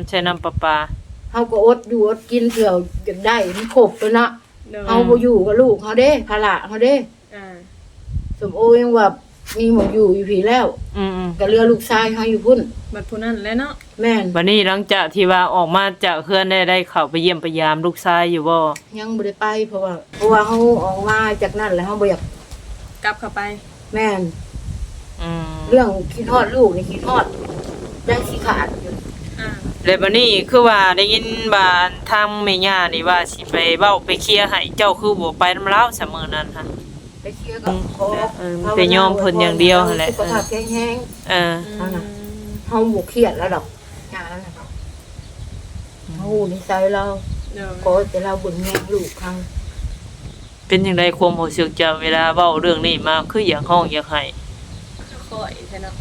ำใช้น้ำประปาเฮาก็อดอยู่อดกินเผื่ออยากได้มันครบแล้วเนาะเด้อเฮาบ่อยู่กับลูกเฮาเด้ภาระเฮาเด้ อ่าสมโอยังว่ามีหมองอยู่อยู่ผีแล้วอืมก็เหลือลูกชายเฮาอยู่พุ่น บัดผู้นั้นแหล้วเนาะแม่นๆวันนี้หลังจากที่ว่าออกมาจากเฮือนได้ได้เข้าไปเยี่ยมไปยามลูกชายอยู่บ่ยังบ่ได้ไปเพราะว่า เพราะว่าเฮาออกมาจากนั้นแล้วเฮาบ่อยากกลับเข้าไปแม่น อืมเรื่องคิดฮอดลูกนี่คิดฮอดยังสิขาดอยู่อ่า แล้วบัดนี้คือว่าได้ยินว่าทางแม่ย่านี่ว่าสิไปเว้าไปเคลียร์ให้เจ้าคือบ่ไปนำลาวเสมอนั้นฮะ ไปเคลียร์กับขอเออไปยอมเพิ่นอย่างเดียวนั่นแหละ สุขภาพแข็งแรงเออ อืมเฮาบ่เครียดแล้วดอกงานนั้นน่ะเฮานิสัยเราเด้อขอแต่เราบุญแม่ลูกครั้งเป็นจังไดความรู้สึกเจ้าเวลาเว้าเรื่องนี้มาคืออยากห้องอยากให้ค่อยแท้เนาะ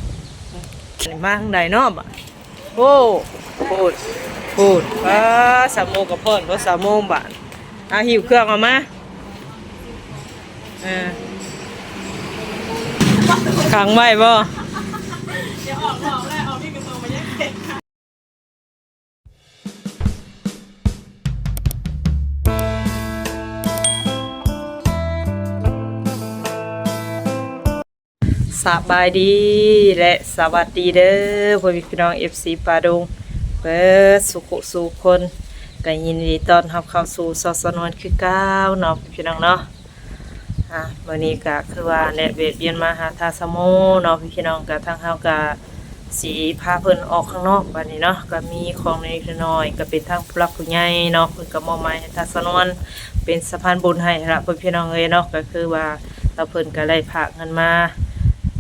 มาทางใดเนาะบ่ะ โอ้พูดพูดป้าสามโมงกับเพิ่นบ่สามโมงบาทอะหิวเครื่องเอามาเออขังไว้บ่ สบายดีและสวัสดีเด้อพ่อพี่น้อง FC ปาดงเปิดสุขสุขคนก็ยินดีต้อนรับเข้าสู่สอสนวนคือเก้าเนาะพี่น้องเนาะอะวันนี้ก็คือว่าแนะเวียนเวียนมาหาทาสโมเนาะพี่น้องก็ทางเฮาก็สีพาเพิ่นออกข้างนอกบัดนี้เนาะก็มีของในน้อยก็เป็นทางผู้หลักผู้ใหญ่เนาะเพิ่นก็มอบหมายให้ทาสนวนเป็นสะพานบุญให้ละพิ่นพี่น้องเอ้ยเนาะก็คือว่าเราเพิ่นก็ได้ฝากเงินมา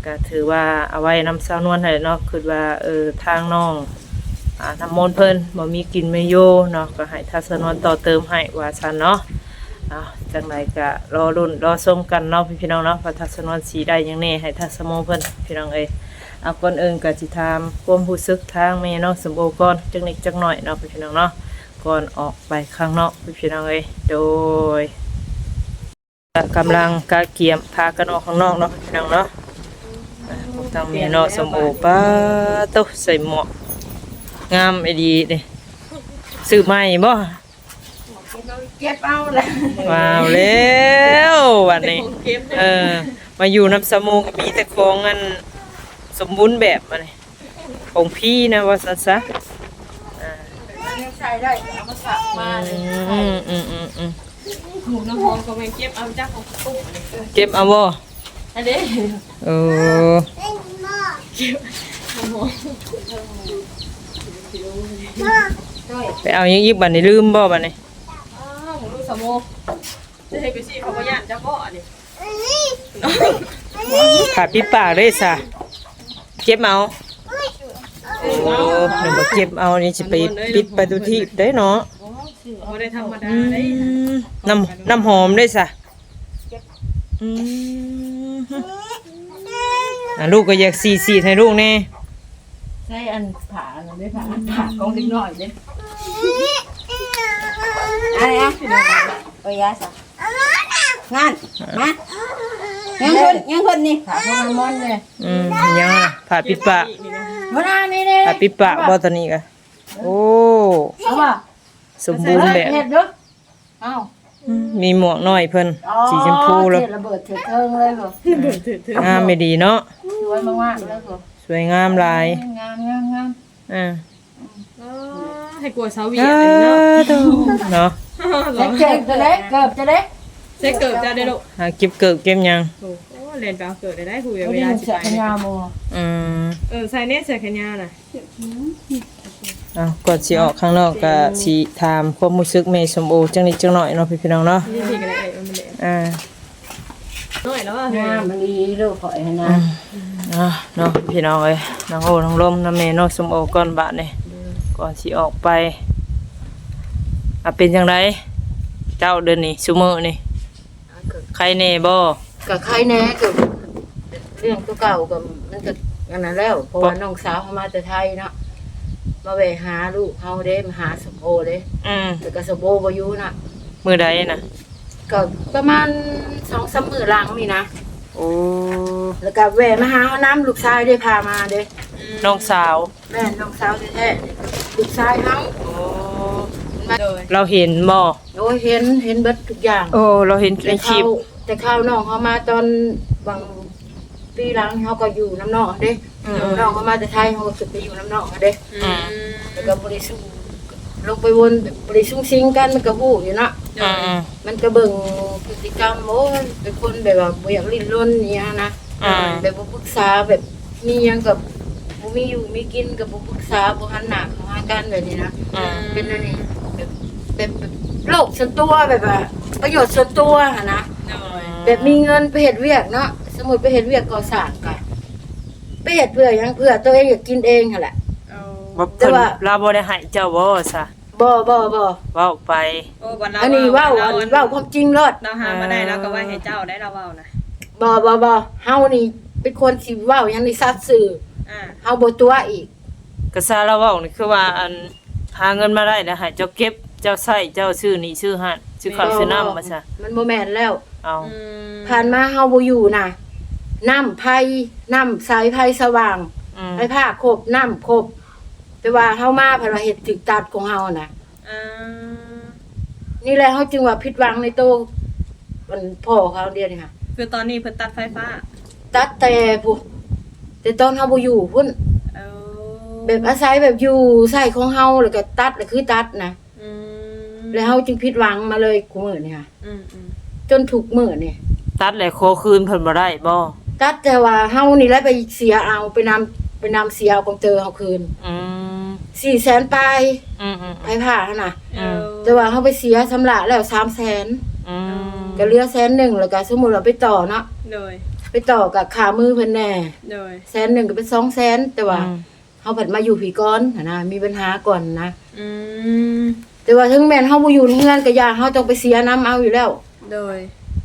ก็ถือว่าเอาไว้นำสาวนวลให้เนาะคือว่าเออทางน้องอ่าน้ำมนเพิ่นบ่มีกินไม่โยเนาะก็ให้ทางสานวลต่อเติมให้ว่าซันเนาะอ่าจังไดก็รอรุ่นรอชมกันเนาะพี่น้องเนาะว่าทางสาวนวลสิได้ยังแน่ให้ทางสมงเพิ่นพี่น้องเอ้ยเอาก่อนอื่นก็สิถามควมรู้สึกทางแม่เนาะสมโอก่อนจังนิดจังหน่อยเนาะพี่น้องเนาะก่อนออกไปข้างนอกพี่น้องเอ้ยโดยกำลังกะเกียมพากันออกข้างนอกเนาะพี่น้องเนาะ ทางเนาะสมโอป้าโตะใส่หมวกงามไอดีเด้ซื้อใหม่บ่เก็บเอาและว้าวแล้ววันนี้เออ มาอยู่น้ำสมูกมีแต่ของอันสมบูรณ์แบบมาเลยของพี่นะว่าซั่นซะใช้ได้เอามาสักมาอืมอืมอืมอืมหมูน้ำหอมก็แม่เก็บเอาจากของตุ๊กเก็บเอาบ่ อันนี้เออน้ำหอมไปเอายังอีกบัดนี้ลืมบ่บัดนี้อ้าวหมูลูกสะโมจะให้ไปสิเขาบ่ย่านจะบ่อันนี้ขาดปิดปากเลยซะเก็บเอาโอ้เดี๋ยวบ่เก็บเอานี่สิไปปิดประตูที่ได้เนาะบ่ได้ธรรมดาอืได้มน้ำน้ำหอมด้วยสะ อืมอะลูกก็อยากสีสีให้ลูกแน่ใช้อันผ่าอันไม่ผ่าอันผ่าของเล็กน้อยเด้อะไรอะไปยาสะงานมายังคนยังคนนี่ผ่าพวกมันมอนเลยอืมยังอะผ่าปิดปากมาหน้านี่นี่ผ่าปิดปากบ่ตอนนี้กะโอ้เอาป่ะสมบูรณ์แบบเห็ดเด้อเอ้า มีหมวกน้อยเพิ่นสีชมพูแล้วเทระเบิดเถิดเทิงเลยบ่งามไม่ดีเนาะสวยมากๆเลยบ่สวยงามหลายงามงามงามอ่าให้กลัวสาวเวียเอ้นเนาะอเนาะเล็กเกิบจะเล็กเกิบจะเล็กเซ็กเกิดจะได้ลูกหาเก็บเกิบเก็บหยังโอ้เล่นไปเอาเกิดได้ได้คุยไม่เวได้ลายินสิเสียไปงขยาโมอืมเออใส่เนตใส่แขนยาวน่ะ อะก่อนสิออกข้างนอกก็สิถามความรู้สึกแม่สมโอจังนิดจังหน่อยเนาะพี่ๆน้องเนาะนี่สิกันได้เอ้ยมันเละอ่าน้อยแล้วอะงามมันดีลูกข่อยนะอะเนาะพี่น้องเอ้ยน้องโอน้องลมน้องเมย์น้องสมโอก่อนบาทนี่ก่อนสิออกไปอะเป็นจังไดเจ้าเดือนนี้ซุมื้อนี่ใครแน่บ่กับใครแน่กับเรื่องตัวเก่ากับมันก็อันนั้นแล้วเพราะว่าน้องสาวเขามาแต่ไทยเนาะ มาแวะหาลูกเฮาเด้มาหาสมโอเด้อืมแต่ก็สมโอบ่อยู่น่ะ มื้อใดน่ะ ก็ประมาณ2-3มื้อหลังนี่นะโอ้ แล้วก็แวะมาหาเอาน้ำลูกชายได้พามาเด้น้องสาว แม่น้องสาวแท้ลูกชายเฮาโอ้มาโดยเราเห็นบ่โอ้ยเห็นเห็นเบิดทุกอย่าง โอ้ เราเห็นในแต่คลิข้าวปแต่ข้าวน้องเขามาตอนบาง ปีหลังเขาก็อยู่น้ำนอกเด้อืมน้องเขามาแต่ไทยเขาก็ขึ้นไปอยู่น้ำนอกเด้อืมแล้วก็บริสุทธิ์ลงไปวนบริสุทธิ์ซิงกันมันก็ฮู้อยู่เนาะโดอืยมมันก็เบิ่งพฤติกรรมโอ้ยเป็นคนแบบว่าบ่อยากลิ้นรนเนี่ยนะอืมแบบบ่ปรึกษาแบบมีหยังกับบ่มีอยู่มีกินกับบ่ปรึกษาบ่หันหน้าเข้าหากันแบบนี้นะอืมเป็นอันนี้แบบแบบแบบโลกส่วนตัวแบบว่าประโยชน์ส่วนตัวหั่นนะโดยแบบมีเงินไปเฮ็ดเวียกเนาะ สมมุติไปเฮ็ดเวียกก่อสร้างก็ไปเฮ็ดเพื่อหยังเพื่อตัวเองอยากกินเองหั่นแหละ เอาว่าแต่เพิ่นว่า เราบ่ได้ให้เจ้าบ่ซะบ่บ่บ่เว้าไป โอ้วันเราอันนี้เว้าอันนี้เว้าความจริงรอดเราหามาได้แล้วก็ว่าให้เจ้าได้เราเว้านะบ่บ่บ่เฮานี่เป็นคนสิเว้าหยังในสัตว์สื่ออ่าเฮาบ่ตัวอีกก็ซาเราเว้านี่คือว่าอันหาเงินมาได้แล้วให้เจ้าเก็บเจ้าใช้เจ้าซื้อนี่ซื้อหันซื้อข้าวซื้อน้ำมาซะมันบ่แม่นแล้ว เอา อืมผ่านมาเฮาบ่อยู่น่ะ น้ำไผน้ำสายไผสว่างอืมไผผ้าครบน้ำครบแต่ว่าเฮามาเพิ่นว่าเฮ็ดถึกตัดของเฮาน่ะ อ่านี่แหละเขาจึงว่าผิดหวังในโตวมันพ่อเขาเดียวนี่ค่ะ คือตอนนี้เพิ่นตัดไฟฟ้าตัดแต่ผู้แต่ตอนเขาบ่อยู่พุ่นเอาแบบอาศัยแบบอยู่ใส่ของเฮาแล้วก็ตัดแล้วคือตัดนะอืมแล้วเฮาจึงผิดหวังมาเลยกูมื้อนี่ค่ะ อืมอืมจนถูกมื้อนี่ตัดแล้วขอคืนเพิ่นบ่ได้บ่ ตัดแต่ว่าเฮานี่แหละไปเสียเอาไปนำไปนำเสียเอาของเจอเฮาคืนอืม400,000ปลายอืมอืมไผผ่าหั่นน่ะ อืมแต่ว่าเฮาไปเสียชำระแล้ว300,000อืมก็เหลือแสนหนึ่งแล้วก็สมมุติว่าไปต่อเนาะโดย ไปต่อกับค่ามือเพิ่นแน่โดย แสนหนึ่งก็เป็น200,000แต่ว่าอืมเขาผัดมาอยู่ผีก้อนหั้นนะมีปัญหาก่อนนะ อืม แต่ว่าถึงแม่นเฮาบ่อยู่ในเฮือนก็ยาเฮาต้องไปเสียน้ำเอาอยู่แล้ว โดย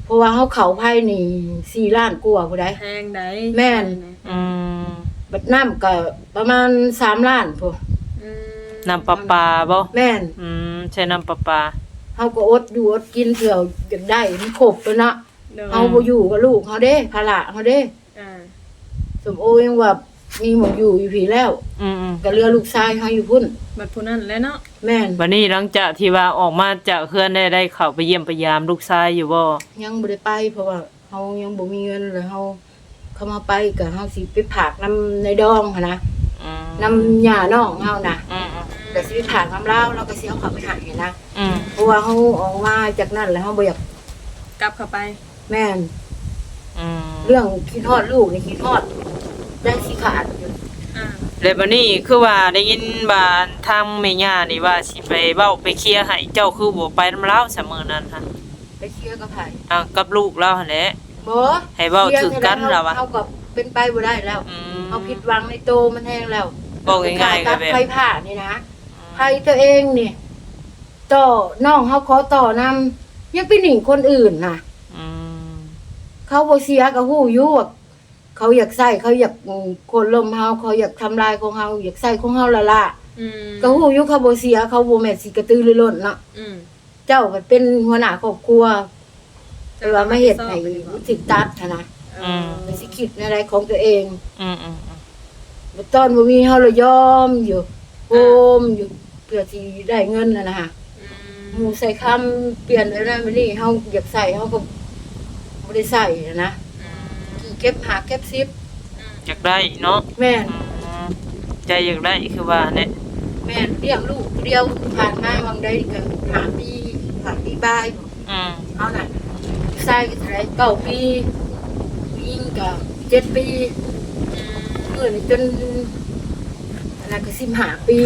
เพราะว่าเฮาเข้าไผนี่4ล้านกว่าผู้ใด แพงได้แม่น อืมบัดน้ำก็ประมาณ3ล้านพุ่นอืมน้ำประปาบ่แม่นอืมใช้น้ำประปาเฮาก็อดอยู่อดกินเพื่ออยากได้มันครบแล้วเนาะโดยเฮาบ่อยู่กับลูกเฮาเด้ภาระเฮาเด้ อ่าสมโอยังว่า มีหมองอยู่อยู่ผีแล้วอืมอืมก็เหลือลูกชายเฮาอยู่พุ่น บัดผู้นั้นแหล้วเนาะแม่นวันนี้หลังจากที่ว่าออกมาจากเฮือนได้ได้เข้าไปเยี่ยมไปยามลูกชายอยู่บ่ยังบ่ได้ไป เพราะว่าเฮายังบ่มีเงินเลยเฮาเข้ามาไปก็เฮาสิไปผากน้ำในดองหั้นนะอืมน้ำหญ้าน้องเฮานะอืมอืมแต่สิไปผากน้ำลาวเราก็สิเอาเขาไปใหายนะอืมเพราะว่าเฮาออกมาจากนั้นแล้วเฮาบ่อยากกลับเข้าไปแม่น อืมเรื่องคิดฮอดลูกนี่คิดฮอด ได้สิขาดอยู่อ่าแล้วบัดนี้คือว่าได้ยินว่าทางแม่ย่านี่ว่าสิไปเว้าไปเคลียร์ให้เจ้าคือบ่ไปนำลาวเสมอนั้นฮะไปเคลียร์กับไผอ่ากับลูกเราหั่นแหละ บ่ให้เว้าถึงกันแล้ววะ เฮาก็เป็นไปบ่ได้แล้วอืม เฮาผิดหวังในโตมันแห้งแล้วบอกง่ายๆก็แบบ ไผผ่านี่นะไผตัวเองนี่ต่อน้องเฮาขอต่อนำยังเป็นหนิงคนอื่นน่ะ อืมเขาบ่เสียก็ฮู้อยู่ว่า เขาอยากใส่เขาอยากอืมคนลมเฮาเขาอยากทำลายของเฮาอยากใส่ของเฮาละล่ะอืมก็ฮู้อยู่เขาบ่เสียเขาบ่แม่นสิกระตือรือร้นเนาะอืมเจ้ามันเป็นหัวหน้าครอบครัวแต่ว่ามาเฮ็ดให้รู้สึกตัดหั้นนะอืมมันสิคิดในอะไรของตัวเอง อืมอืมอืมบ่ตอนบ่มีเฮาเลยยอมอยู่โอมอยู่เพื่อที่ได้เงินน่ะนะฮะหมู่ใส่คำเปลี่ยนไว้นั่นไปนี่เฮาอยากใส่เฮาก็บ่ได้ใส่นะที่เก็บหาเก็บซิปอยากได้เนาะแม่นอืมใจอยากได้คือว่าเนี่ยแม่นเลี้ยงลูกเดียวผ่านมาวังได้ก็หาปีผ่านปีบายอืมเอาน่ะใส่ก็เท่าไหรเก้าปียิงก็เจ็ดปีเมื่อนี่จนอันนั้นก็สิบห้าปี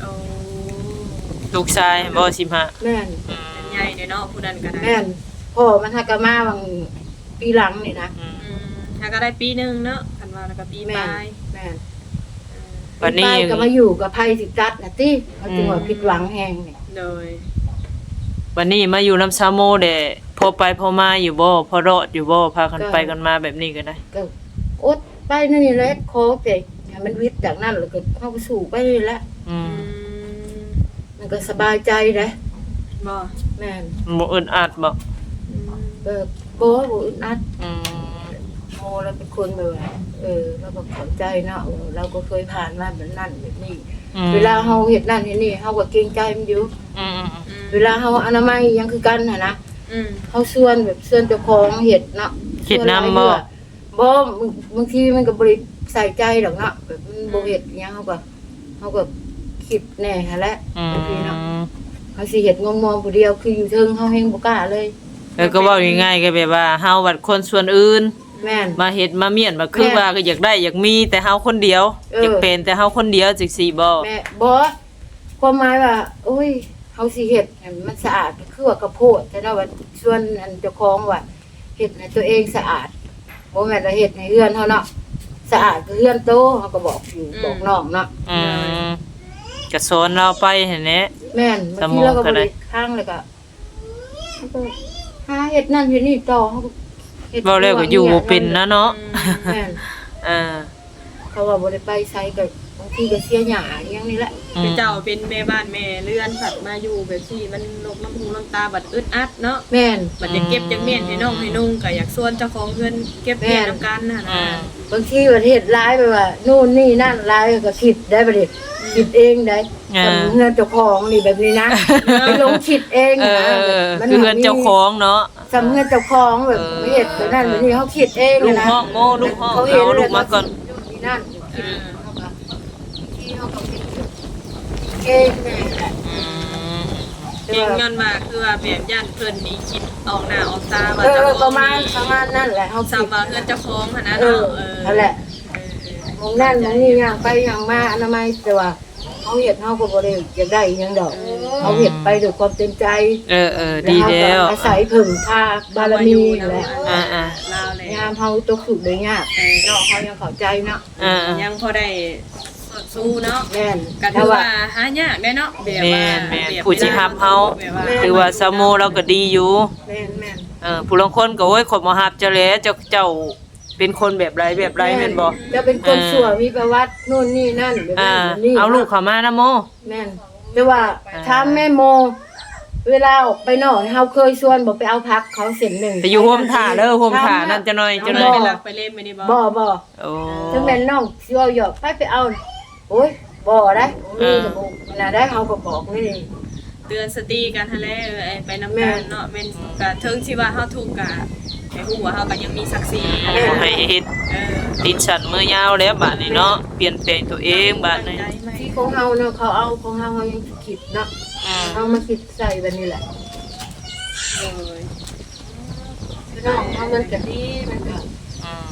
โอ้ลูกชายบ่สิบห้าแม่นอืมใหญ่เด้อเนาะผู้นั้นก็ได้แม่นพ่อมันหากะมาวังปีหลังนี่นะ อืมอืม ถ้าก็ได้ปีหนึงเนาะคันว่าแล้วก็ปีปแม่นลายแม่นอืมวันนี้ปีปลายก็มาอยู่กับไพ่สิจัดนะติเขาจึงว่าอืมผิดหวังแฮงนี่โดยวันนี้มาอยู่น้ำซาโมเดะพอไปพอมาอยู่บ่พอรอดอยู่บ่พากันไปกันมาแบบนี้ก็ได้ ก็อดไปนั่นนี่แหละขอแต่ให้มันวิทย์จากนั้นแล้วก็เข้าไปสู่ไปนี่แหละอือืมมมันก็สบายใจนะบ่แม่นบ่อึดอัดบ่อืม เออบ่บ่อึดอัดอืมโมเราเป็นคนแบบว่าเออเราก็เข้าใจเนาะเออเราก็เคยผ่านมาแบบนั้นแบบนี้ออืมเวลาเฮาเฮ็ดนั่นเฮ็ดนี่เฮาก็เกรงใจมันอยู่ อืมอืมอืมเวลาเฮาอนามัยยังคือกันน่ะนะอืมเฮาส่วนแบบส่วนเจ้าของเฮ็ดเนาะเฮ็ดนำบ่ส่วนหลายเทื่อบ่บางทีมันก็บ่ได้ใส่ใจดอกเนาะแบบมันบ่เฮ็ดอิหยังเฮาก็เฮาก็คิดแน่หั่นแหละอืบางทีเนาะมเฮาสิเฮ็ดงมๆผู้เดียวคืออยู่เทิงเฮาเฮงบ่กล้าเลยแล้วก็เว้าง่ายๆก็แบบว่าเฮาบัดคนส่วนอื่น แม่น มาเฮ็ดมาเมียนมาคือแม่ว่าก็อยากได้อยากมีแต่เฮาคนเดียวเออ อยากเป็นแต่เฮาคนเดียวจังซี่บ่แม่บ่ความหมายว่าโอ้ยเฮาสิเฮ็ดให้มันสะอาดก็คือว่ากระโพดแต่เนาะว่าส่วนอันเจ้าของว่าเฮ็ดให้ตัวเองสะอาดบ่แม่นว่าเฮ็ดให้เฮือนเฮาเนาะสะอาดคือเฮือนโตเฮาก็บอกอยู่บอกน้องเนาะอืมก็สอนเราไปหั่นแหละ แม่นบางทีเราก็บ่ได้ข้างเลยก็เฮาก็หาเฮ็ดนั่นเฮ็ดนี่ต่อเฮาก็ ฮ็ดเว้าแล้วก็อยู่บ่เป็นนะเนาะแม่นอ่า เขาว่าบ่ได้ไปไสก็บางทีก็เสียหญ้าอหยังนี่แหละอืเป็นมเจ้าเป็นแม่บ้านแม่เรือนผัดมาอยู่แบบที่มันลกน้ำหูน้ำตาบัดอึดอัดเนาะแม่น บัดจะเก็บจักเมียนให้น้องให้นุ่งก็อยากส่วนเจ้าของเงินเก็บเมียนแม่นํกันน่ะอืนะมบางทีประเทศร้ายไปว่านู่นนี่นั่นร้ายก็คิดได้ประเดี๋ยวคิดเองได้อ่าสำเงินเจ้าของนี่แบบนี้นะ ไปลงคิดเองเอนะอคือเฮือนเจ้าของเนาะ สำเงินเจ้าของแบบไม่เห็นแบบนั้นแบบนี้เขาคิดเองลูกนะห้องโมลูกห้องเขาเห็นเอาลูกมาก่อนนี่นั่นคิดเขาก็ที่เขาก็คิดเองแม่แหละอืมเก่งย้อนมาคือว่าแบบย่านเพิ่นนี่คิดออกหน้าออกตาว่าเอเจ้าอขปองระมาณนี่ประมาณนั่นแหละเขาทราคิบดว่าเฮือนเจ้าของหั่นนะเอเนาะอเออนั่นแหละเออเออมองนั่นมองนี่ย่างไปย่างมาอนามัยแต่ว่า เขาเห็นเขาก็บ่ได้อยากได้อิหยังดอกเขาเห็นไปด้วยความเต็มใจเออเออดีแล้วอาศัยพึ่งพาบารมีแหละอ่าอ่าลาวเลยยามเฮาตกสุขได้ยากเนาะเขายังเข้าใจเนาะอ่าอ่า ยังพอได้สดสู้เนาะแม่นก็ถือว่าหายากได้เนาะแบบแม่ว่านแม่นแบบผู้ที่รับเฮาแบบว่าถือว่าสามโมเราก็ดีอยู่ แม่นแม่น เออผู้ลางคนก็โอ้ยคนบ่ฮับเจ้าแหล้วเจ้าเจ้า เป็นคนแบบไรแบบไรแม่นบ่จะเป็นคนชั่วมีประวัตินู่นนี่นั่นแบบอ่านั้นแบบนี้เอาลูกเข้ามานะโม แม่นแต่ว่าถามแม่โม เวลาออกไปนอกเฮาเคยชวนบ่ไปเอาพักเขาเส้นหนึ่ง ไปอยู่โฮมถ่าเด้อโฮมถ่านั่นจะหน่อยจะหน่อยไปรักไปเล่นไปนี่บ่บ่บ่โอ้ถ้าแม่นน้องสิเอาหยอกไปไปเอาโอ้ยบ่ได้มีแต่บ่น่ะได้เฮาก็บอกนี่ เตือนสติกันหั่นแหละเออไอ้ไปนำแม่กันเนาะแม่นก็ถึงสิว่าเฮาถูกกะ ให้ฮู้ว่าเฮาก็ยังมีศักดิ์ศรีบ่ให้เฮ็ดเออดินชันมือยาวแล้วบัดนี้เนาะเปลี่ยนแปลงตัวเองบัดนี้ตั้งใจไหมที่ของเฮาเนาะเขาเอาของเฮาเฮายังคิดเนาะอืมเอามาคิดใส่แบบนี้แหละเออคือน้องเฮามันก็ดีมันก็อืม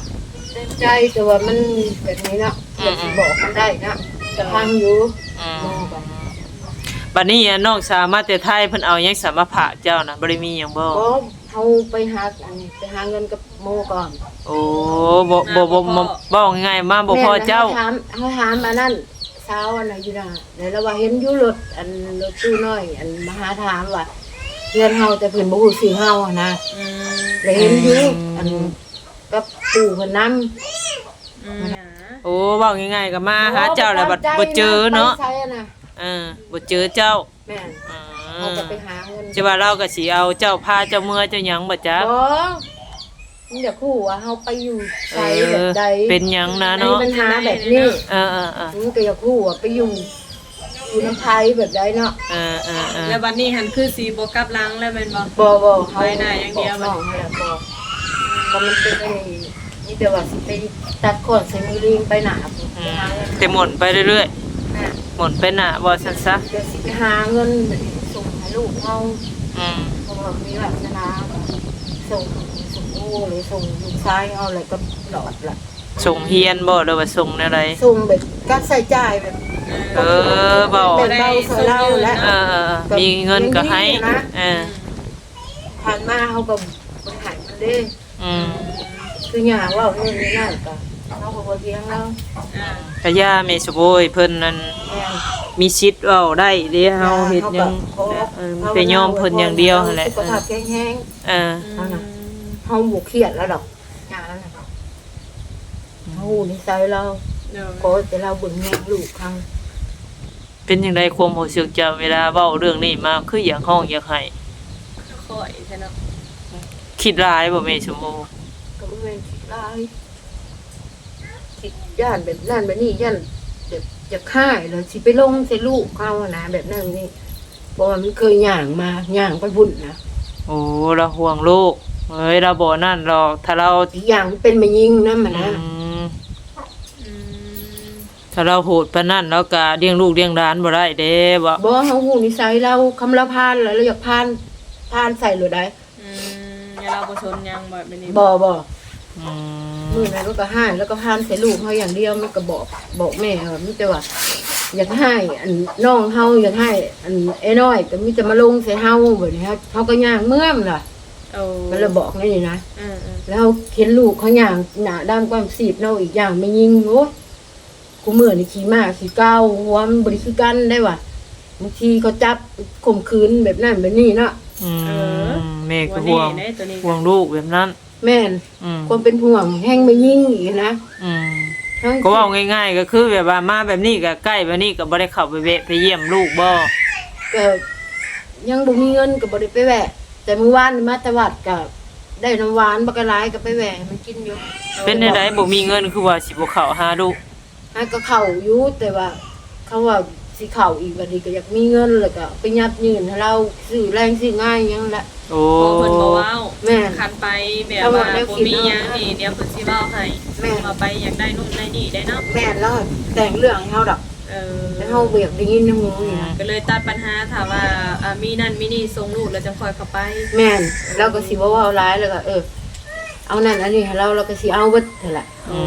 เต็มใจแต่ว่ามันแบบนี้เนาะเดี๋ยวสิบอกมันได้นะจะพังอยู่อืโมมก็บัดนี้อะน้องสามารถแต่ไทยเพิ่นเอาหยังสามารถผากเจ้าน่ะบ่ได้มีหยังบ่ บ่ เฮาไปหาอันนี้ไปหาเงินกับโมก่อนโอ้บ่บ่บ่บ่บ่ง่ายมาบ่พอเจ้า แม่น่ะเฮาถามเฮาถามอันนั้นเช้าอันน่ะอยู่น่ะแล้วเราว่าเห็นอยู่รถอันรถตู้น้อย อันมาหาถามว่าเงินเฮาแต่เพิ่นบ่ฮู้ชื่อเฮาอะนะอืมเลยเห็นอยู่อันกับปู่เพิ่นนำอืมโอ้เว้าง่ายๆก็มาหาเจ้าแล้วบัดบ่เจอเนาะไปใช้อะนะเออบ่เจอเจ้าแม่นอื เขามจะไปหาเงินจะว่าเราก็สิเอาเจ้าพาเจ้าเมื่อเจ้าหยังบ่จ๊ะบ่มันจะคู่ว่าเฮาไปอยู่ใช้แบบใดเป็นหยังนะมีเนาะปัญหาแบบนี้เออเออเออมันก็จะคู่ว่าไปอยู่อยู่น้ำไผแบบใดเนาะเออเออเออแล้วบัดนี้หันคือสีบ่กลับหลังแล้วแม่นบ่ บ่บ่เฮาไปหน้าอย่างเดียว บกน้องให้แล้วบ่ก็มันเป็นไอ้นี่แต่ว่าสิไปตัดขอนใส่มือลิงไปหนาพุ่นอืไปมหาเงินแต่หมุนไปเรื่อยแม่ๆหมุนไปหน้าบ่ซั่นซะ เดี๋ยวสิไปหาเงินส่งให้ ลูกเฮาอืมเพราะว่ามีวาสนาส่งส่งโอ้หรือส่งลูกชายเอาอะไรก็หลอดละส่งเฮียนบ่หรือว่าส่งอะไรส่งแบบการใส่จ่ายแบบเออเบาเป็นเบาใส่เหล้าและเออเออเออ มีเงินก็ให้เออผ่านมาเขาก็บริหารมันเด้อืมคือหยาว่าเงินนี่นั่นก็ เขาก็บ่เลี้ยงเราอ่ากะย่าแม่สบอยเพิ่นนั่นแม่นมีสิทธิ์เว้าได้เด้เฮาเฮ็ดหยังขาก็เออไปยอมเพิ่นอย่างเดียวนั่นแหละสุขภาพแข็งแรงเอออืมเฮาบ่เครียดแล้วดอกหยานั่นน่ะเฮานิสัยเราเดี๋ยวก็แต่เราเบิ่งแยงลูกครั้งเป็นจังไดความรู้สึกเจ้าเวลาเว้าเรื่องนี้มาคืออยากห้องอยากให้ค่อยใช่เนาะคิดร้ายบ่แม่สมโมก็บ่แม่นคิดร้ายคิด ย่านแบบนั่นแบบนี้ย่านแบบจะค่ายแล้วสิไปลงใส่ลูกเขาอะนะแบบนั้นนี่เพราะว่ามันเคยย่างมาย่างไปบุญนะโอ้เราห่วงลูกเอ้ยเราบ่นั่นหรอกถ้าเราอีกอย่างมันเป็นมายิงนะมันอืนะมอืมถ้าเราโหดปานนั้นเราก็เลี้ยงลูกเลี้ยงหลานบ่ได้เด้บ่บ่เฮาหูนิสัยเราคำละพานแล้วเราอยากพานพานใส่หรือได้อืมอย่าเราบ่ชนยังบ่แบบนี้บ่บ่อืม มื้อนั้นเราก็ให้แล้วก็พานใส่ลูกเฮาอย่างเดียวมันก็บอกบอกแม่ว่ามีแต่ว่าอยากให้อันน้องเฮาอยากให้อันไอ้น้อยก็มีแต่มาลงใส่เฮาแบบนี้ฮะเฮาก็ย่างเมื่อมล่ะโอ้มันเลยบอกนี่นะอืมอืมแล้วเห็นลูกเขาอย่างหนาด้านความสีบเนาอีกอย่างไม่ยิงโอ้ยกูเมื่อนี่ขี่มาขี่ก้าวหัวมันบริคือกันได้ว่ะบางทีเขาจับข่มขืนแบบนั้นแบบนี้เนาะอืมแม่ก็วันห่นี้วงได้ตัวนี้ห่วงลูกแบบนั้น แม่นอืมความเป็นห่วงแห้งไม่ยิงอีกนะอืมทั้งก็เว่าง่ายๆ ก็คือแบบว่ามาแบบนี้ก็ใกล้แบบนี้ก็บ่ได้เข้าไปเวะไปเยี่ยมลูกบ่ก็ยังบ่มีเงินก็บ่ได้ไปแหวะ แต่เมื่อวานนี่มาแตวัดกับได้น้ำหวานบักกะลายก็ไปแหวะให้มันกินอยู่เป็นได้ไดบ่มีเงินคือว่าสิบ่เข้าหาลูกให้ก็เข้าอยู่แต่ว่า เขาว่า สิเข้าอีกบัดนี้ก็อยากมีเงินแล้วก็ไปยับยืนให้เราซื้อแรงซื้อง่ายหยังละ โอ้โอ้เพิ่นบ่เว้าแม่นคันไปแบบเอาว่าว่าแล้วบ่คิดมีหยังเนาะนี่เดี๋ยวเพิ่นสิเว้าให้แม่น ว่าไปอยากได้นู่นได้นี่ได้เนาะแม่นแล้วแต่งเรื่องให้เฮาดอกเออแต่เฮาบ่อยากได้ยินน้ำหูนี่นะก็เลยตัดปัญหาถามว่าอ่ามีนั่นมีนี่ส่งลูกแล้วจังค่อยเข้าไปแม่นเราก็สิบ่เว้าร้ายแล้วก็เออ เอานั่นอันนี้ให้เราเราก็สิเอาเบิดนั่นแหละ อื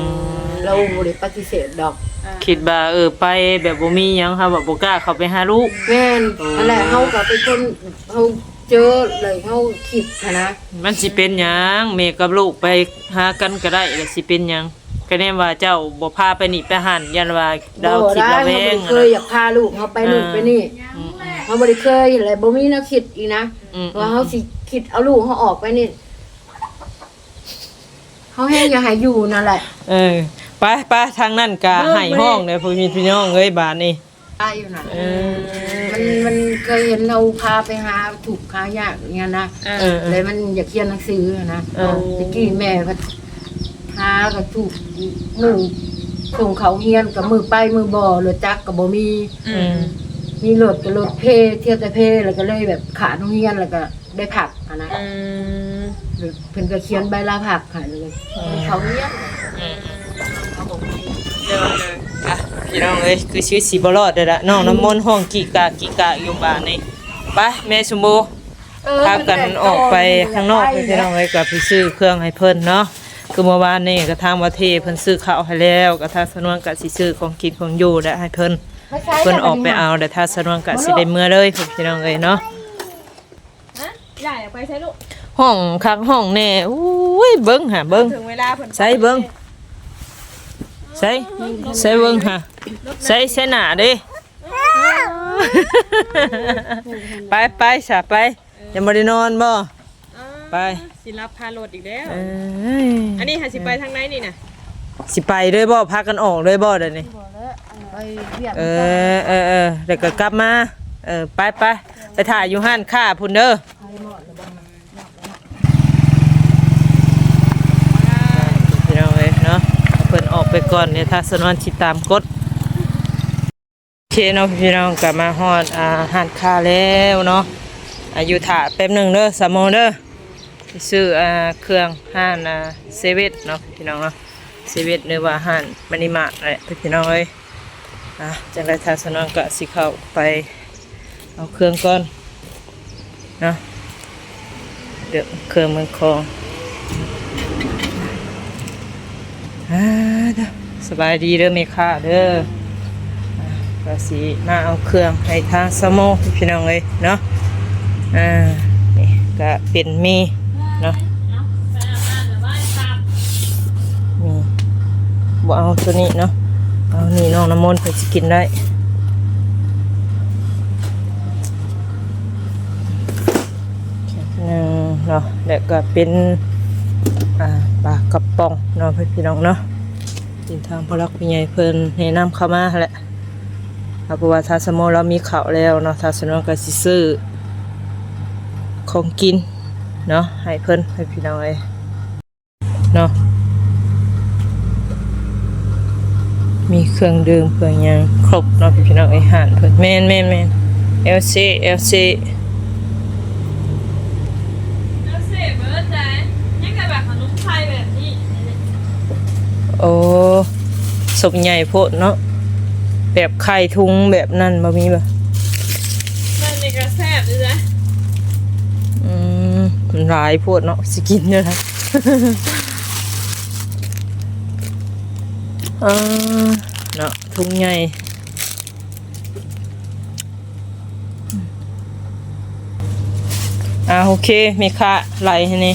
ม เราบ่ได้ปฏิเสธดอกอ่าคิดว่าเออไปแบบบ่มีหยังค่ะแบบบ่กล้าเข้าไปหาลูก แม่นโอ้นั่นแหละเฮาก็เป็นคนเฮาเจอเลยเฮาคิดหั้นนะมันสิเป็นหยังแม่กับลูกไปหากันก็ได้แล้วสิเป็นหยังก็แน่ว่าเจ้าบ่พาไปนี่ไปหันยันว่าดาวคิดบ่ละแวเฮาบ่งได้เคยอยากพาลูกเฮาไปนู่นไปนี่อืม เฮาบ่ได้เคยอะไรบ่มีแนวคิดอีกนะอืม ว่าเฮาสิคิดเอาลูกเฮาออกไปนี่เฮาแห้งอยากให้อยู่นั่นแหละ เออ ไปไปทางนั้นก็ให้ห้องเด้อพ่อพี่พี่น้องเอ้ยบาดนี้ตายอยู่น่ะเออมันมันเคยเห็นเราพาไปหาถูกค้ายากอย่างเงี้ยนะอ่าเออเลยมันอยากเรียนหนังสืออะนะเออตะกี้แม่ก็หาก็ถูกมือส่งเขาเฮียนกับมือไปมือบ่อรถจักรกับบ่มีอืมมีรถกับรถเพเที่ยวแต่เพแล้วก็เลยแบบขาดโรงเรียนแล้วก็ได้ผักอะนะอืมเพิ่นก็เขียนใบลาผักค่ะเลยเขาเรียน เดี๋ยวเลยอะพี่น้องเอ้ยคือชีวิตสิบ่รอดเด้อละน้องน้ำมนต์ห้องกิกะกิกะอยู่บ้านนี่ไปแม่ชมพูพากันออกไปข้างนอกไปพี่น้องเอ้ยก็ไปซื้อเครื่องให้เพิ่นเนาะคือเมื่อวานนี่ก็ทางวัดเทเพิ่นซื้อข้าวให้แล้วก็ทางสนวนก็สิซื้อของกินของอยู่และให้เพิ่นเพิ่นออกไปเอาแต่ทางสนวนก็สิได้เมื่อเลยพี่น้องเอ้ยเนาะฮะใหญ่ไปใช้ลูกห้องคักห้องแน่อุ้ยเบิ่งหาเบิ่งถึงเวลาเพิ่นใส่เบิ่ง ใส่ใส่เบิ่งหาใส่ใส่หน้าเด้ไปไปซะไปยังบ่ได้นอนบ่อ่าไปสิรับพาโหลดอีกแล้วเอ้ยอันนี้หาสิไปทางไหนนี่น่ะสิไปเลยบ่พากันออกเลยบ่เดี๋ยวนี้ไปเวียดเออเออเออเดี๋ยวก็กลับมาเออไปไปไปถ่ายอยู่ห้านค้าพุ่นเด้อพี่น้องเอ้ยเนาะเพิ่นออกไปก่อนเนี่ยถ้าสนวนสิตามกฎโอเคเนาะพี่น้องกลับมาฮอดอาหานค้าแล้วเนาะอายุถ่าแป๊บหนึ่งเด้อสามโมงเด้อซื้ออาเครื่องห้านอาเซเว่นเนาะพี่น้องเนาะเซเว่นหรือว่าห้านมันิมาอะไรพี่น้องเอ้ยอะจังไรทาสนองก็สิเข้าไปเอาเครื่องก่อนเนาะเดี๋ยวเครื่องมันคองอ่า สบายดีเด้อเมค่าเด้ออะก็สิมาเอาเครื่องให้ทางสมอพี่น้องเลยเนาะอ่านี่ก็เป็นมีเนาะมีบ่เอาตัวนี้เนาะเอานี่น้องน้ำมนต์เพื่อจะกินได้หนึ่งเนาะแล้วก็เป็นอ่าปลากระป๋องเนาะเพื่อพี่น้องเนาะ กินทางพลักพี่ใหญ่เพิ่นแนะนำเข้ามาแหละเอาเพราะว่าทาสโมเรามีข้าวแล้วเนาะทาสโมก็สิซื้อของกินเนาะให้เพิ่นให้พี่น้องเอ้ยเนาะมีเครื่องดื่มเครื่องยังครบเนาะพี่น้องไอ้ห่านเพิ่นแม่นแม่นแม่น LC LC แล้วเสพเบิร์ดได้ยังไงแบบขนมไทยแบบนี้ โอ้ศพใหญ่โพดเนาะแบบไข่ทุงแบบนั้นบ่มีบ่มันในกระแซบด้วยนะอืมมันหลายโพดเนาะสิกินเด้อนะอ่าเนาะทุงใหญ่อ่าโอเคมีค่าไหลให้นี่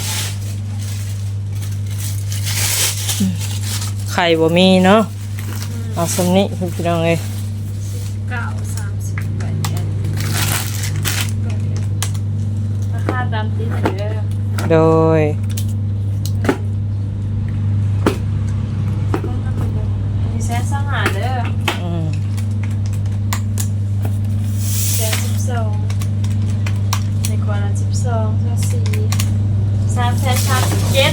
อืม ไข่บ่มีเนาะเอาสำนี้พี่น้องเอ้ยเก้าสามสิบแปดเอ็ดราคาตามที่ไหนเด้อโดยมีแซนสองหาเด้ออืมแซนสิบสองในกว่านั้นสิบสองแซนสี่สามแซนสามสิบเจ็ด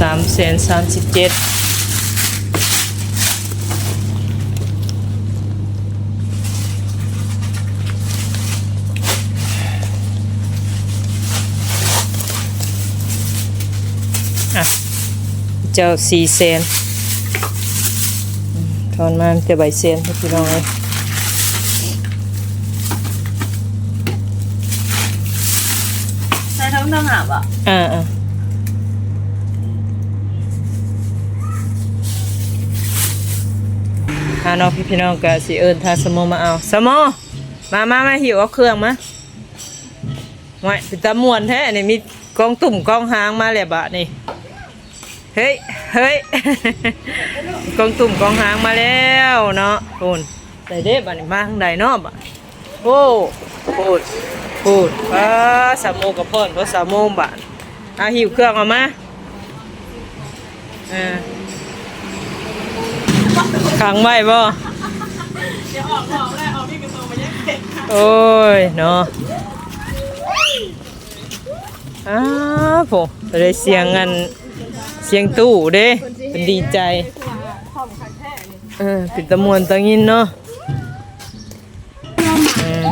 สามแสนสามสิบเจ็ด เจ้าสี่แสนอืมทอนมาจะใบเซนให้พี่น้องเลยใช้ทั้งทั้งหาบอะอ่าอ่าหาน้องพี่พี่น้องกะสิเอิญทาสโมมาเอาสโมมามามาหิวเอาเครื่องมาไว้เป็นตะมวนแท้นี่มีกองตุ่มกองหางมาแล้วบะนี่ เฮ้ย เฮ้ย กองตุ่มกองหางมาแล้วเนาะพูนใส่เด้บะนี่มาทางใดเนาะบะโอ้พูดพูดป้าสามโมกับพ่อนเพราะสามโมบาทเอาหิวเครื่องเอามาอ่าขังไว้บ่เดี๋ยวออกออกได้ออกที่กระโตมาแยกเผ็ดค่ะโอ้ยเนาะอ้าวผมได้เสียงงัน เสียงตู้เด้เป็นดีใจข้อเออปิดตะมวนตะงินเนาะเออ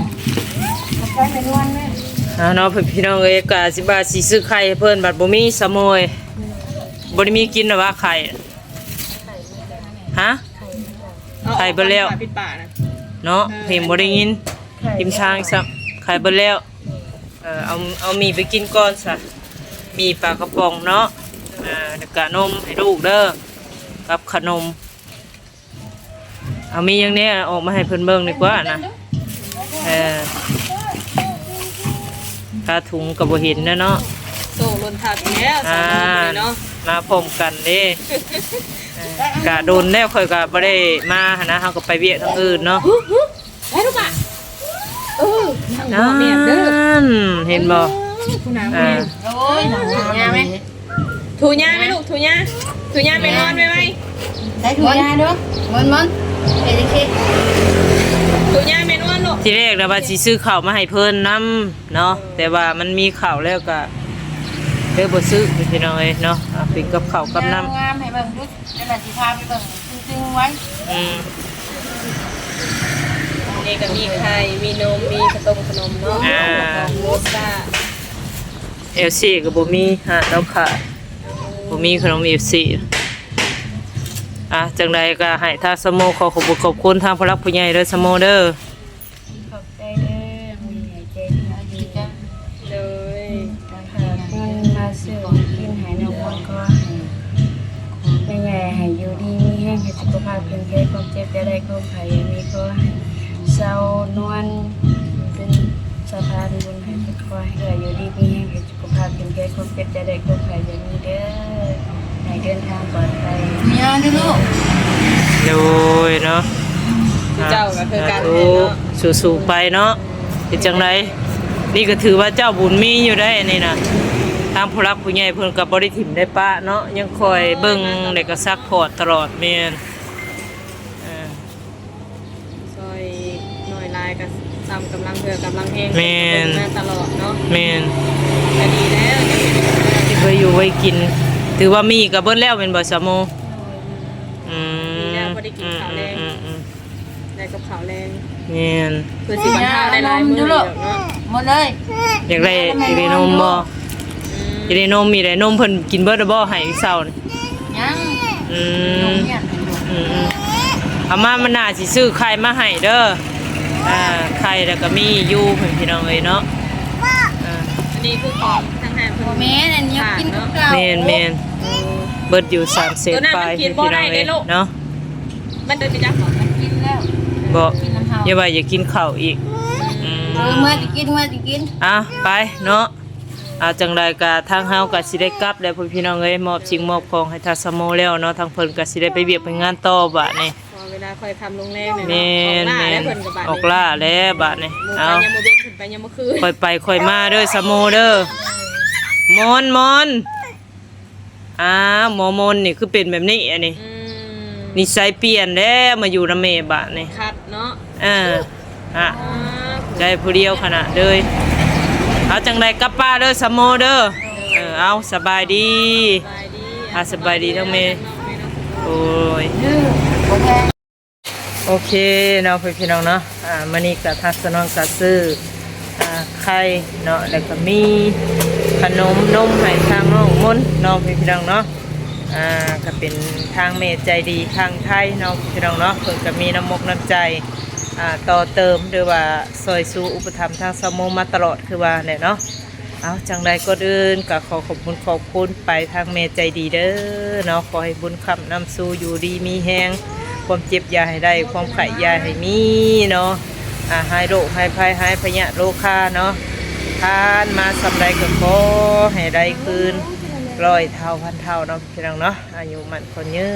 เอาเนาะพี่น้องเอ้ยกะสิบาสิซื้อไข่เพิ่นบัดบ่มีสะโมยบ่ได้มีกินหรอวะไข่ฮะไข่เบิดแล้วปิดปานะเนาะเห็นบ่ได้ยินทิมทางซับไข่เบิดแล้วเออเอาเอามีไปกินก่อนซะมีปลากระป๋องเนาะ อ่าแล้วก็นมให้ลูกเด้อกับขนม เอามีอย่างเนี้ยออกมาให้เพิ่นเบิ่งดีกว่านะเออถ้าถุงกับบ่เห็นนะเนาะโซ่ลนทับแล้วสออ่างคนนี้เนาะมาพร้อมกันเด้เออกะโดนแล้วค่อยก็บ่ได้มาหันนะเฮาก็ไปเวียกทางอื่นเนาะได้ลูกอะเออนั่นเห็นบ่ คุณน้าอ่าโอ้ยถูยาไหม ถูยาไหมลูกถูยาถูยาไปนอนไหมไหมได้ถุงยาเด้อมันมันเอ็ดคิดถูยาไปนอนลูกที่แรกนะว่าสิซื้อข้าวมาให้เพิ่นนํเนาะแต่ว่ามันมีข้าวแล้วก็เลยบ่ซื้อพี่น้องเอ้ยเนาะอะเป็นกับข้าวกับน้ำงามให้เบิ่งดูนั่นแหละสิพาไปเบิ่งจริงๆไว้อืมนี่ก็มีไข่มีนมมีขนมขนมเนาะโมซ่า เอลซีก็บ่มีฮะเราขาด บ่มีขนมเอลซีอะจังใดก็ให้ท่างสโมขอขอบคุณขอบคุณทางผู้รักผู้ใหญ่เด้อสโมเด้อขอบใจเด้อมีให้ใจดีดีจ้ะเลยหาเงินมาซื้อของกินห้น้องมันก็ให้แม่ใหญ่ให้อยู่ดีมีแห้งให้สุขภาพแข็งแรงความเจ็บจะได้ความไข่มีก็เศร้านวล พานบุญให้ทุกคนให้อยู่ดีมีแห้งให้สุขภาพแข็งแรงความเจ็บจะได้ความไข่อย่างนี้เด้อให้เดินทางปลอดภัยมีอะไรลูกโดยเนาะเจ้าก็คือการสาธุสู้ๆไปเนาะเป็นจังไดนี่ก็ถือว่าเจ้าบุญมีอยู่ได้นี่นะทางผู้รักผู้ใหญ่เพิ่นก็บ่ได้ถิ่มได้ปะเนาะยังคอยเบิ่งแล้วก็ซักพอร์ตตลอดแม่นามกำลังเพื่อกำลังแห้งมาตลอดเนาะแม่นก็ดีแล้วจะเป็นที่ไว้อยู่ไว้กิน ถือว่ามีก็เบิดแล้วเป็นบ่สะโมอืดีมแล้วพอได้กินอืมข้าวอืแรมงอืมอืมได้กับข้าวแรงแม่นเพื่อสิบรรเทาได้หลายมื้อเดียวเนาะหมดเลยอยากได้อยากได้นมบ่อืมอยากได้นมมีได้นมเพิ่นกินเบิดแล้วบ่ให้เช้านี่ยังอืนมมเนี่ยอืมอืมเอามามันน่าสิซื้อไข่มาให้เด้อ อ่าไข่แล้วก็มีอยู่เพิ่นพี่น้องเอ้ยเนาะอ่าอันนี้คือของทางห้างเพิ่โมนเมนอันนี้กินกับเก่าแม่นแม่นเบิดอยู่3เซนปลายเพิ่นพี่น้องเอ้ยเนาะมันเดินไปจักของกินแล้วบ่กินน้ำเฮาอย่าว่าอย่ากินข้าวอีกอืมเออเมื่อจะกินเมื่อจะกินอะไปเนาะอาจังใดก็ทางเฮาก็สิได้กลับแล้วพ่อพี่น้องเอ้ยมอบสิ่งมอบของให้ทัศโมแล้วเนาะทางเพิ่นก็สิได้ไปเวียกไปงานต่อบัดนี้พอเวลาคอยทำโรงแรมเนี่ยแม่นออกล่าแม่แล้วนเพิ่นกับบาดออกล่าแล้วบัดนี้หมู่เอา ไปยังบ่เว้นเพิ่นไปยังบ่คืนค่อยไปค่อยมาเด้อสะโมเด้อมอนมอนอ้าวหมอมนนี่คือเป็นแบบนี้อันนี้อืมนิสัยเปลี่ยนแล้วมาอยู่นำแม่บัดนี้คัดเนาะอ่าอะอ่าใจผู้เดียวขนาดเลยเอาจังใดกลับป้าเด้อสะโมเด้อเออเอาสบายดี สบายดีอะสบายดีทั้งเมย์โอ้ยดื้อโอเค โอเคเนาะพี่น้องเนาะอ่ามันนี่กับทัศนองกับซื้ออ่าไข่เนาะแล้วก็มีขนมนมให้ทางน้องมนเนาะพี่น้องเนาะอ่าก็เป็นทางเมตใจดีทางไทยเนาะพี่น้องเนาะเพิ่นก็มีน้ำมกน้ำใจอ่าต่อเติมหรือว่าซอยสู้อุปถัมภ์ทางสมโมมาตลอดคือว่าเนี่ยเนาะเอาจังใดก็เดินก็ขอขอบคุณขอบคุณไปทางเมตใจดีเด้อเนาะขอให้บุญคำนำสู่อยู่ดีมีแหง ความเจ็บยาให้ได้ ความไข่ยาให้มีเนาะอ่าหายโรคหายภัยหายพยะโรคาเนาะทานมาสำไรก็ขอให้ได้คืนร้อยเท่าพันเท่าเนาะพี่น้องเนาะอายุมันคนยื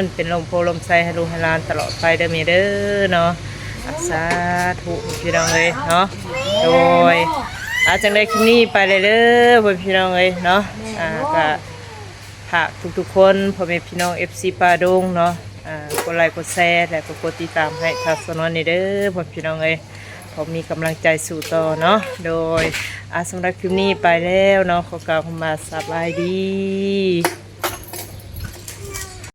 นเป็นลมโพลมไสให้ลูกให้ลานตลอดไปเด้อเมเด้อเนาะอาสาธุพี่น้องเลยเนาะโดยอาจังได้คลิปนี้ไปเลยเด้อพี่น้องเลยเนาะอ่าก็ฝากทุกๆคนพ่อแม่พี่น้อง FC ปาดงเนาะ กดไลค์กดแชร์และก็กดติดตามให้ทัศนนนี่เด้อผมพี่น้องเอ้ยผมมีกำลังใจสู่ต่อเนาะโดยอาสำหรับคลิปนี้ไปแล้วเนาะขอกล่าวคำว่าสบายดี